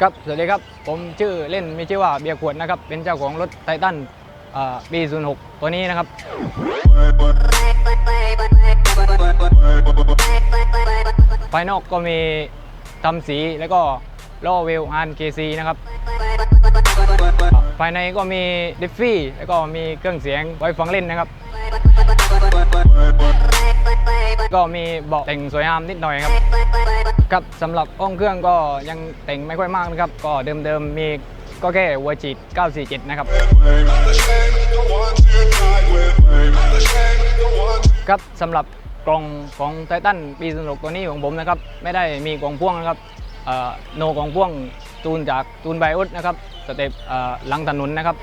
ครับ สวัสดีครับ ผมชื่อเล่นมีชื่อว่าเบียร์ขวดนะครับ เป็นเจ้าของรถไททันปี06 ตัวนี้นะครับ ภายนอกก็มีทำสีแล้วก็ล้อเวลอานเคซีนะครับ ภายในก็มีดิฟฟี่ แล้วก็มีเครื่องเสียงไว้ฟังเล่นนะครับ ก็มีเบาะแต่งสวยงามนิดหน่อยครับ ครับสำหรับห้องเครื่องก็ยังแต่งไม่ค่อยมากนะครับ ก็เดิมๆมีก็แค่หัวฉีด947 นะครับ ครับสำหรับกล่องของไททันปี06ตัวนี้ของผมนะครับ ไม่ได้มีกล่องพ่วงนะครับเอ่อโนกล่องพ่วง ตูนจากตูนไบอุสนะครับสเต็ปลังถนนนะครับ